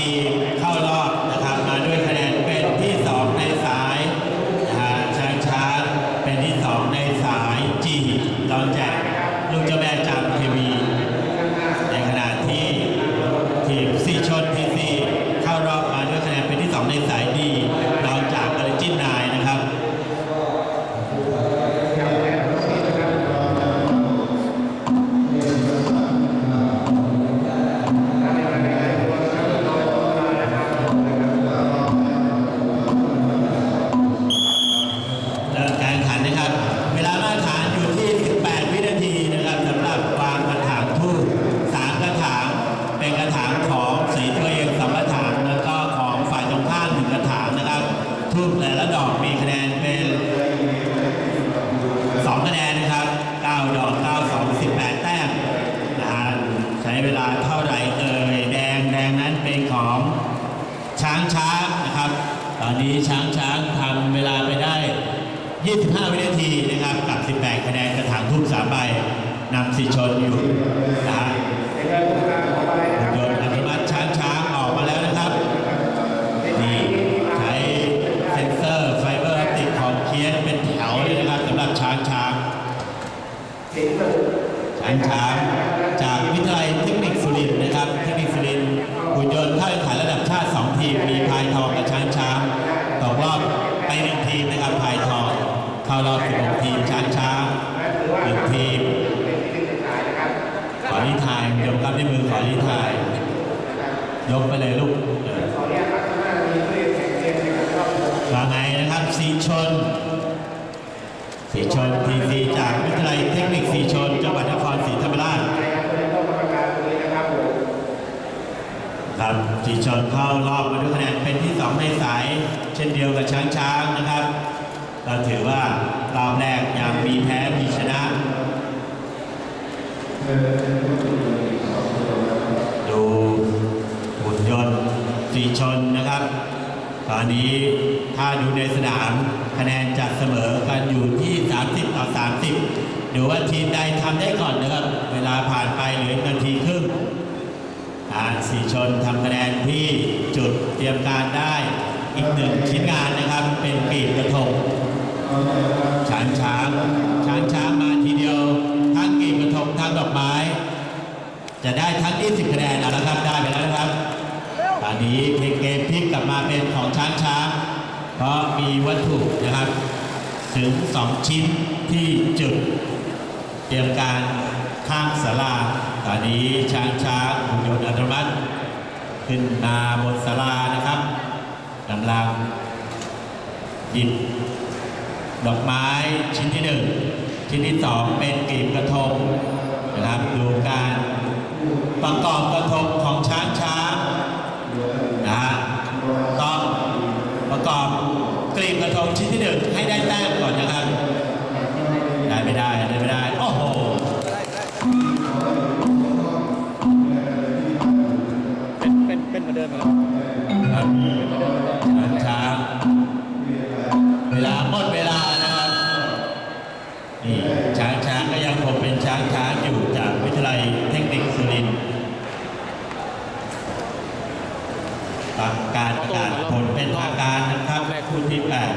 ทีเข้ารอบนะครับมาด้วยคะแนนเป็นที่ 2 ในสายนะช้างช้างเป็นที่ 2 ในสายจีตอนแจกลูกเจ้าแม่จามเทวีในขณะที่ทีมสีชนพีซีเข้ารอบมาด้วยคะแนนเป็นที่ 2 ในสาย ถามนะครับทุบแต่ละดอกมีคะแนนเป็น2คะแนนนะครับ 9 ดอก 9 2 18 แต้มนะฮะใช้เวลาเท่าไหร่เอ่ยแดงแดงนั้นเป็นของช้างช้างนะครับ ตอนนี้ช้างช้างทำเวลาไปได้ 25 วินาทีนะครับ กับ 18 คะแนนกระถางทุบ3ใบนำสิชนอยู่นะฮะ ช้างช้างจากวิทยาลัยเทคนิคสุรินทร์นะครับ เทคนิคสุรินทร์หุ่นยนต์เข้าแข่งขันระดับชาติ 2 ทีม มีพายทองกับช้างช้างตกรอบไปหนึ่งทีมนะครับพายทอง เข้ารอบ 16 ทีมช้างช้างหนึ่งทีม ขอรีไทายยกครับที่มือขอรีไทาย ยกไปเลยลูกว่าไงนะครับสีชน สีชนทีซีจากวิทยาลัยเทคนิคสีชนจังหวัดนครศรีธรรมราชครับสีชนเข้ารอบมาด้วยคะแนนเป็นที่สองในสาย เช่นเดียวกับช้างช้างนะครับ เราถือว่ารอบแรกยังมีแพ้มีชนะ ดูหุ่นยนต์สีชนนะครับ ตอนนี้ถ้าดูในสนามคะแนนจะเสมอกันอยู่ที่ 30 ต่อ 30 ดูว่าทีมใดทำได้ก่อนนะครับ เวลาผ่านไปเหลือนาทีครึ่งอ่าสีชนทำคะแนนที่จุดเตรียมการได้อีกหนึ่งชิ้นงานนะครับ เป็นปีกกระทงช้างช้างช้างช้างมาทีเดียวทั้งกีบกระทงทั้งดอกไม้ จะได้ทั้ง 20 คะแนนเอาละครับได้ไปแล้วนะครับ ตอนนี้เพลงเกมพลิกกลับมาเป็นของช้างช้าง เพราะมีวัตถุนะครับ ถึง 2 ชิ้นที่จุด เตรียมการข้างศาลาตอนนี้ช้างช้างหุ่นยนต์อัตโนมัติขึ้นมาบนศาลานะครับกำลังหยิบดอกไม้ชิ้นที่หนึ่งชิ้นที่สองเป็นกลีบกระทงนะครับดูการประกอบกระทงของ อนเดิมครับช้างเวลาหมดเวลานะครับ นี่ช้างช้างก็ยังคงเป็นช้างช้างอยู่จากวิทยาลัยเทคนิคสุรินทร์การประกาศผลเป็นทางการนะครับคู่ที่แปด